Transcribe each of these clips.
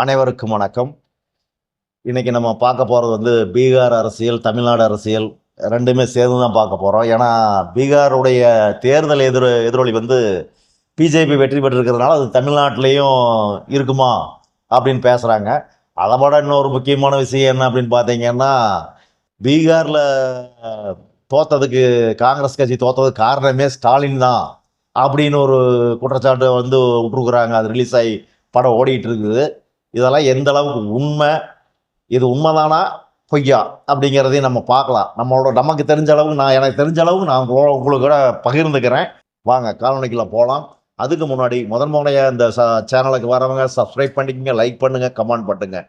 அனைவருக்கும் வணக்கம். இன்றைக்கி நம்ம பார்க்க போகிறது வந்து பீகார் அரசியல் தமிழ்நாடு அரசியல் ரெண்டுமே சேர்ந்து தான் பார்க்க போகிறோம் ஏன்னா பீகாருடைய தேர்தல் எதிர் எதிரொலி வந்து பிஜேபி வெற்றி பெற்றிருக்கிறதுனால அது தமிழ்நாட்டிலையும் இருக்குமா அப்படின்னு பேசுகிறாங்க அதை விட இன்னொரு முக்கியமான விஷயம் என்ன அப்படின்னு பார்த்தீங்கன்னா பீகாரில் தோத்ததுக்கு காங்கிரஸ் கட்சி தோத்ததுக்கு காரணமே ஸ்டாலின் தான் அப்படின்னு ஒரு குற்றச்சாட்டு வந்து விட்டுருக்குறாங்க. அது ரிலீஸ் ஆகி படம் ஓடிட்டு இருக்குது. இதெல்லாம் எந்த அளவுக்கு உண்மை? இது உண்மைதானா? பொய்யா? அப்படிங்கிறதையும் நம்ம பார்க்கலாம். நம்மளோட நமக்கு தெரிஞ்ச அளவுக்கு நான் எனக்கு தெரிஞ்ச அளவுக்கு நான் உங்களோட- உங்களுக்கு கூட பகிர்ந்துக்கிறேன். வாங்க காலனிக்குள்ள போகலாம் அதுக்கு முன்னாடி முதன் முறையாக இந்த ச சேனலுக்கு வரவங்க சப்ஸ்கிரைப் பண்ணிக்கங்க லைக் பண்ணுங்கள் கமெண்ட் பண்ணுங்கள்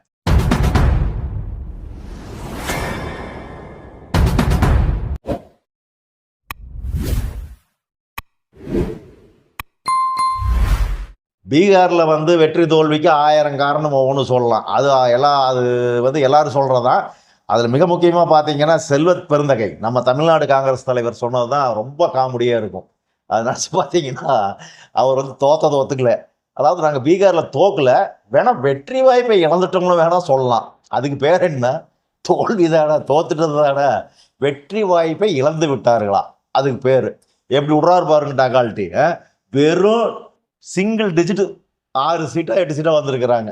பீகாரில் வந்து வெற்றி தோல்விக்கு ஆயிரம் காரணம் ஒவ்வொன்று சொல்லலாம். அது எல்லாம் அது வந்து எல்லாரும் சொல்கிறதான் அதில் மிக முக்கியமாக பார்த்தீங்கன்னா செல்வத் பெருந்தகை. நம்ம தமிழ்நாடு காங்கிரஸ் தலைவர் சொன்னது தான் ரொம்ப காமெடியாக இருக்கும். அது நினச்சி பார்த்தீங்கன்னா அவர் வந்து தோத்ததை ஒத்துக்கல. அதாவது நாங்கள் பீகாரில் தோக்கலை. வேணால் வெற்றி வாய்ப்பை இழந்துட்டோம்னு வேணால் சொல்லலாம். அதுக்கு பேர் என்ன? தோல்வி தானே தோத்துட்டது தானே. வெற்றி வாய்ப்பை இழந்து விட்டார்களா? அதுக்கு பேர். எப்படி விட்றாரு பாருங்க டகால்ட்டி வெறும் சிங்கிள் டிஜிட் ஆறு சீட்டா எட்டு சீட்டா வந்திருக்கிறாங்க.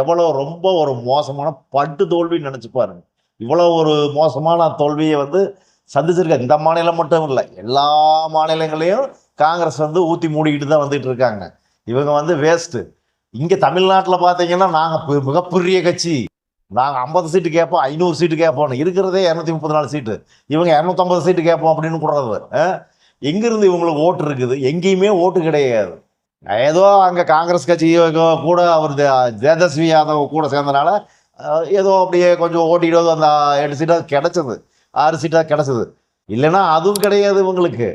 எவ்வளோ ரொம்ப ஒரு மோசமான பட்டு தோல்வின்னு நினச்சி பாருங்க. இவ்வளோ ஒரு மோசமான தோல்வியை வந்து சந்திச்சிருக்காங்க இந்த மாநிலம் மட்டும் இல்லை எல்லா மாநிலங்களையும் காங்கிரஸ் வந்து ஊற்றி மூடிக்கிட்டு தான் வந்துட்டு இருக்காங்க. இவங்க வந்து வேஸ்ட்டு இங்கே தமிழ்நாட்டில் பார்த்தீங்கன்னா நாங்கள் மிகப்பெரிய கட்சி. நாங்கள் ஐம்பது சீட்டு கேட்போம் ஐநூறு சீட்டு கேட்போம் இருக்கிறதே இரநூத்தி முப்பத்தி நாலு சீட்டு இவங்க இரநூத்தம்பது சீட்டு கேட்போம் அப்படின்னு கூடாது எங்கேருந்து இவங்களுக்கு ஓட்டு இருக்குது? எங்கேயுமே ஓட்டு கிடையாது. ஏதோ அங்கே காங்கிரஸ் கட்சி கூட அவர் தேஜஸ்வி யாதவ் கூட சேர்ந்தனால ஏதோ அப்படியே கொஞ்சம் ஓட்டிட்டு அந்த எட்டு சீட்டாக கிடச்சிது. ஆறு சீட்டாக கிடச்சிது. இல்லைன்னா அதுவும் கிடையாது இவங்களுக்கு.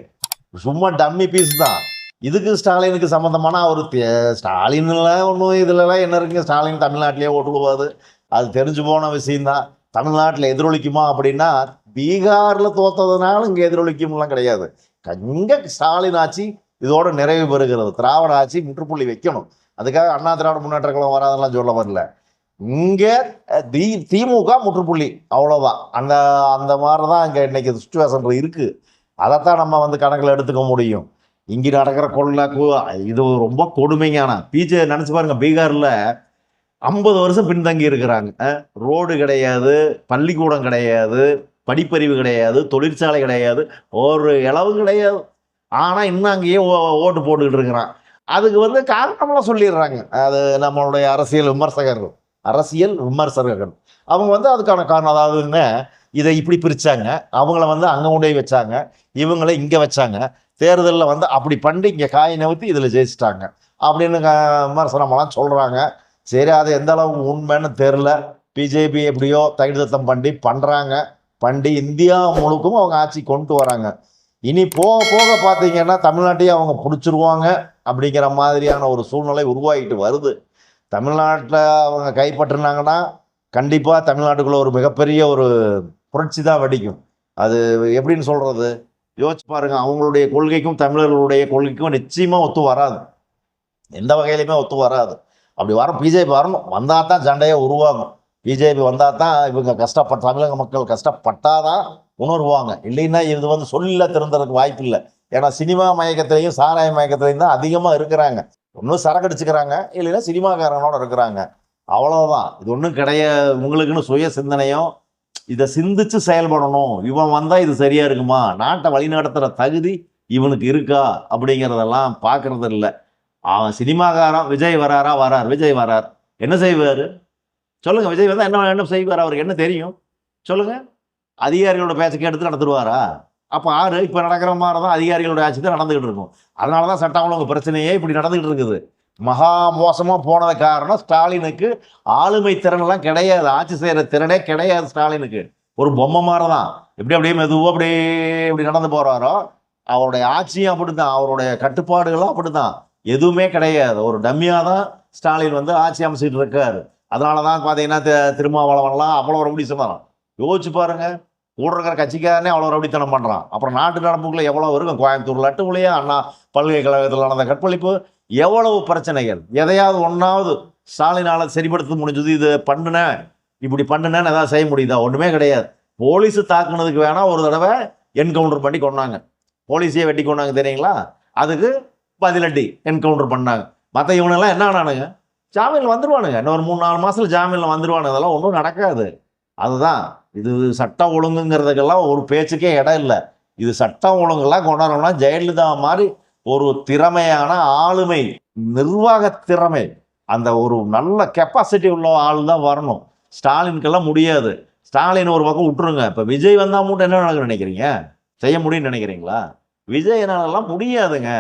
சும்மா டம்மி பீஸ் தான். இதுக்கு ஸ்டாலினுக்கு சம்மந்தமான அவர் ஸ்டாலின்ல ஒன்றும் இதுலலாம் என்ன இருக்குங்க? ஸ்டாலின் தமிழ்நாட்டிலேயே ஓட்டு அது தெரிஞ்சு போன விஷயம்தான் தமிழ்நாட்டில் எதிரொலிக்குமா அப்படின்னா பீகாரில் தோத்ததுனால இங்கே எதிரொலிக்கும்லாம் கிடையாது. இங்கே ஸ்டாலின் ஆட்சி இதோட நிறைவு பெறுகிறது. திராவிட ஆட்சி முற்றுப்புள்ளி வைக்கணும். அதுக்காக அண்ணா திராவிட முன்னேற்ற கழகம் வராதெல்லாம் சொல்ல வரல. இங்கே தி திமுக முற்றுப்புள்ளி. அவ்வளோதான் அந்த அந்த மாதிரி தான் இங்கே இன்றைக்கி சுச்சுவேஷன் இருக்குது அதைத்தான் நம்ம வந்து கணக்கில் எடுத்துக்க முடியும். இங்கே நடக்கிற கொள்ளை இது ரொம்ப கொடுமையான. பிஜே நினச்சி பாருங்கள் பீகாரில் ஐம்பது வருஷம் பின்தங்கி இருக்கிறாங்க. ரோடு கிடையாது பள்ளிக்கூடம் கிடையாது படிப்பறிவு கிடையாது தொழிற்சாலை கிடையாது ஒரு இளவு கிடையாது. ஆனால் இன்னும் அங்கேயே ஓ- ஓட்டு போட்டுக்கிட்டு இருக்கிறான். அதுக்கு வந்து காரணமெல்லாம் சொல்லிடுறாங்க. அது நம்மளுடைய அரசியல் விமர்சகர்கள். அரசியல் விமர்சகர்கள். அவங்க வந்து அதுக்கான காரணம். அதாவதுங்க இதை இப்படி பிரித்தாங்க அவங்கள வந்து அங்கே கொண்டு போய் வச்சாங்க. இவங்கள இங்கே வச்சாங்க. தேர்தலில் வந்து அப்படி பண்ணி இங்கே காய் நவுத்தி இதில் ஜெயிச்சிட்டாங்க. அப்படின்னு விமர்சனமெல்லாம் சொல்கிறாங்க சரி அது எந்த அளவுக்கு உண்மைன்னு தெரில பிஜேபி எப்படியோ தகுதித்தம் பண்ணி பண்ணுறாங்க பண்ணி இந்தியா முழுக்கும் அவங்க ஆட்சி கொண்டு வராங்க. இனி போக போக பார்த்தீங்கன்னா தமிழ்நாட்டையும் அவங்க பிடிச்சிருவாங்க அப்படிங்கிற மாதிரியான ஒரு சூழ்நிலை உருவாகிட்டு வருது. தமிழ்நாட்டில் அவங்க கைப்பற்றினாங்கன்னா கண்டிப்பாக தமிழ்நாட்டுக்குள்ளே ஒரு மிகப்பெரிய ஒரு புரட்சி தான் வெடிக்கும். அது எப்படின்னு சொல்கிறது யோசிச்சு பாருங்கள் அவங்களுடைய கொள்கைக்கும் தமிழர்களுடைய கொள்கைக்கும் நிச்சயமாக ஒத்து வராது. எந்த வகையிலையுமே ஒத்து வராது. அப்படி வர பிஜேபி வரணும். வந்தால் தான் சண்டையை உருவாகும். பிஜேபி வந்தால் தான் இவங்க கஷ்டப்பட்ட தமிழக மக்கள் கஷ்டப்பட்டாதான் உணர்வாங்க. இல்லைன்னா இது வந்து சொல்லில் திறந்ததுக்கு வாய்ப்பு இல்லை ஏன்னா சினிமா மயக்கத்திலையும் சாராய மயக்கத்திலையும் தான் அதிகமாக இருக்கிறாங்க. ஒன்றும் சரக்கு அடிச்சுக்கிறாங்க இல்லைன்னா சினிமாக்காரங்களோட இருக்கிறாங்க. அவ்வளோதான் இது ஒன்றும் கிடையாது. உங்களுக்குன்னு சுய சிந்தனையும் இதை சிந்திச்சு செயல்படணும். இவன் வந்தால் இது சரியாக இருக்குமா? நாட்டை வழிநடத்துகிற தகுதி இவனுக்கு இருக்கா? அப்படிங்கிறதெல்லாம் பார்க்கறது இல்லை அவன் சினிமாக்காரன் விஜய் வராரா? வரார். விஜய் வரார். என்ன செய்வார்? சொல்லுங்கள் விஜய் வந்தால் என்ன என்ன செய்வார்? அவருக்கு என்ன தெரியும்? சொல்லுங்கள் அதிகாரிகளோட பேச்சை கேட்டு நடத்துருவாரா அப்போ ஆறு இப்போ நடக்கிற மாதிரி தான் அதிகாரிகளோட ஆட்சி தான் நடந்துகிட்டு இருக்கும். அதனால தான் சட்டம் ஒழுங்கு பிரச்சனையே இப்படி நடந்துகிட்டு இருக்குது. மகா மோசமாக போனது காரணம் ஸ்டாலினுக்கு ஆளுமை திறன்லாம் கிடையாது. ஆட்சி செய்கிற திறனே கிடையாது ஸ்டாலினுக்கு. ஒரு பொம்மை மாதிரி தான் எப்படி அப்படியே மெதுவாக அப்படியே இப்படி நடந்து போகிறாரோ அவருடைய ஆட்சியும் அப்படிதான் அவருடைய கட்டுப்பாடுகளும் அப்படிதான் எதுவுமே கிடையாது. ஒரு டம்மியாக தான் ஸ்டாலின் வந்து ஆட்சி அமைச்சிட்டு இருக்காரு. அதனால தான் பார்த்தீங்கன்னா திருமாவளவன்லாம் அவ்வளோ ரவுடி சொன்னாராம் யோசிச்சு பாருங்க. கூட இருக்கிற கட்சிக்காரனே அவ்வளோ ரவுடித்தனம் பண்ணுறான் அப்புறம் நாட்டு நடப்புக்குள்ளே எவ்வளோ இருக்கும்? கோயம்புத்தூர் லட்டுக்குள்ளேயே அண்ணா பல்கலைக்கழகத்தில் நடந்த கற்பழிப்பு. எவ்வளவு பிரச்சனைகள்? எதையாவது ஒன்றாவது ஸ்டாலினால் சரிப்படுத்த முடிஞ்சது. இது பண்ணுனேன் இப்படி பண்ணுனேன்னு எதாவது செய்ய முடியுதா? ஒன்றுமே கிடையாது. போலீஸு தாக்குனதுக்கு வேணால் ஒரு தடவை என்கவுண்டர் பண்ணி கொண்டாங்க போலீஸையே வெட்டி கொண்டாங்க தெரியுங்களா? அதுக்கு பதிலடி என்கவுண்டர் பண்ணாங்க. மற்ற இவனெல்லாம் என்ன ஆனானுங்க? ஜாமீனில் வந்துடுவானுங்க இன்னொரு மூணு நாலு மாதத்தில் ஜாமீனில் வந்துடுவானுங்க அதெல்லாம் ஒன்றும் நடக்காது. அதுதான். இது சட்டம் ஒழுங்குங்கிறதுக்கெல்லாம் ஒரு பேச்சுக்கே இடம் இல்லை. இது சட்டம் ஒழுங்கெல்லாம் கொண்டாடணும்னா ஜெயலலிதா மாதிரி ஒரு திறமையான ஆளுமை நிர்வாக திறமை அந்த ஒரு நல்ல கெப்பாசிட்டி உள்ள ஆள் தான் வரணும். ஸ்டாலினுக்கெல்லாம் முடியாது. ஸ்டாலின் ஒரு பக்கம் விட்டுருங்க. இப்போ விஜய் வந்தால் மட்டும் என்ன நடக்குன்னு நினைக்கிறீங்க? செய்ய முடியும்னு நினைக்கிறீங்களா? விஜயனாலெல்லாம் முடியாதுங்க.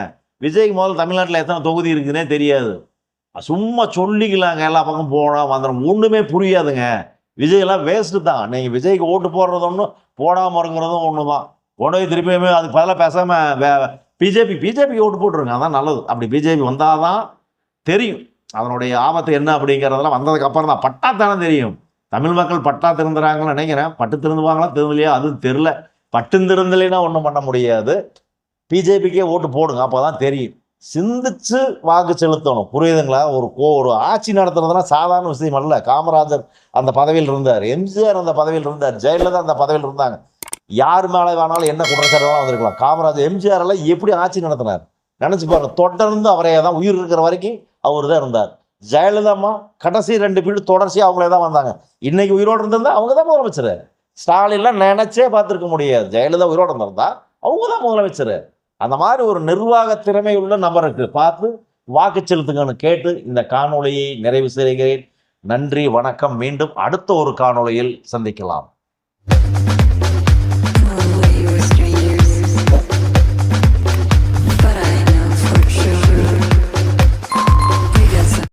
விஜய்க்கு முதல்ல தமிழ்நாட்டில் எத்தனை தொகுதி இருக்குன்னே தெரியாது. சும்மா சொல்லிக்கலாங்க. எல்லா பக்கம் போனால் வந்துடும் ஒன்றுமே புரியாதுங்க. விஜய்லாம் வேஸ்ட்டு தான். நீங்கள் விஜய்க்கு ஓட்டு போடுறது ஒன்று போடாமல் இருக்கிறதும் ஒன்று தான் உடனே திரும்பியுமே திருப்பியுமே அதுக்கு பதிலாக பேசாமல் வே பிஜேபி பிஜேபிக்கு ஓட்டு போட்டுருங்க. அதான் நல்லது. அப்படி பிஜேபி வந்தால் தான் தெரியும். அதனுடைய ஆபத்து என்ன அப்படிங்கிறதெல்லாம் வந்ததுக்கப்புறம் தான். பட்டா தானே தெரியும். தமிழ் மக்கள் பட்டா திருந்துறாங்கன்னு நினைக்கிறேன். பட்டு திருந்துவாங்களா திருந்தலையா அதுவும் தெரில பட்டு திருந்தலைன்னா ஒன்றும் பண்ண முடியாது. பிஜேபிக்கே ஓட்டு போடுங்க. அப்போ தான் தெரியும். சிந்திச்சு வாக்கு செலுத்தணும். புரியுதுங்களா? ஒரு கோ ஒரு ஆட்சி நடத்துறதுனா சாதாரண விஷயம் அல்ல. காமராஜர் அந்த பதவியில் இருந்தார். எம்ஜிஆர் அந்த பதவியில் இருந்தார். ஜெயலலிதா அந்த பதவியில் இருந்தாங்க. யார் மேலே வேணாலும் என்ன குற்றச்சாட்டு வேணாலும் வந்திருக்கலாம். காமராஜர் எம்ஜிஆர் எல்லாம் எப்படி ஆட்சி நடத்தினார்? நினச்சி பாருங்க. தொடர்ந்து அவரே தான் உயிர் இருக்கிற வரைக்கும் அவர் தான் இருந்தார். ஜெயலலிதாம்மா கடைசி ரெண்டு பீடு தொடர்ச்சியாக அவங்களே தான் வந்தாங்க. இன்னைக்கு உயிரோடு இருந்திருந்தா அவங்க தான் முதலமைச்சர். ஸ்டாலின்லாம் நினைச்சே பார்த்துருக்க முடியாது. ஜெயலலிதா உயிரோடு இருந்திருந்தா அவங்க தான் முதலமைச்சர். அந்த மாதிரி ஒரு நிர்வாக திறமை உள்ள நபருக்கு பார்த்து வாக்கு செலுத்துங்கன்னு கேட்டு இந்த காணொளியை நிறைவு செய்கிறேன். நன்றி வணக்கம். மீண்டும் அடுத்த ஒரு காணொளியில் சந்திக்கலாம்.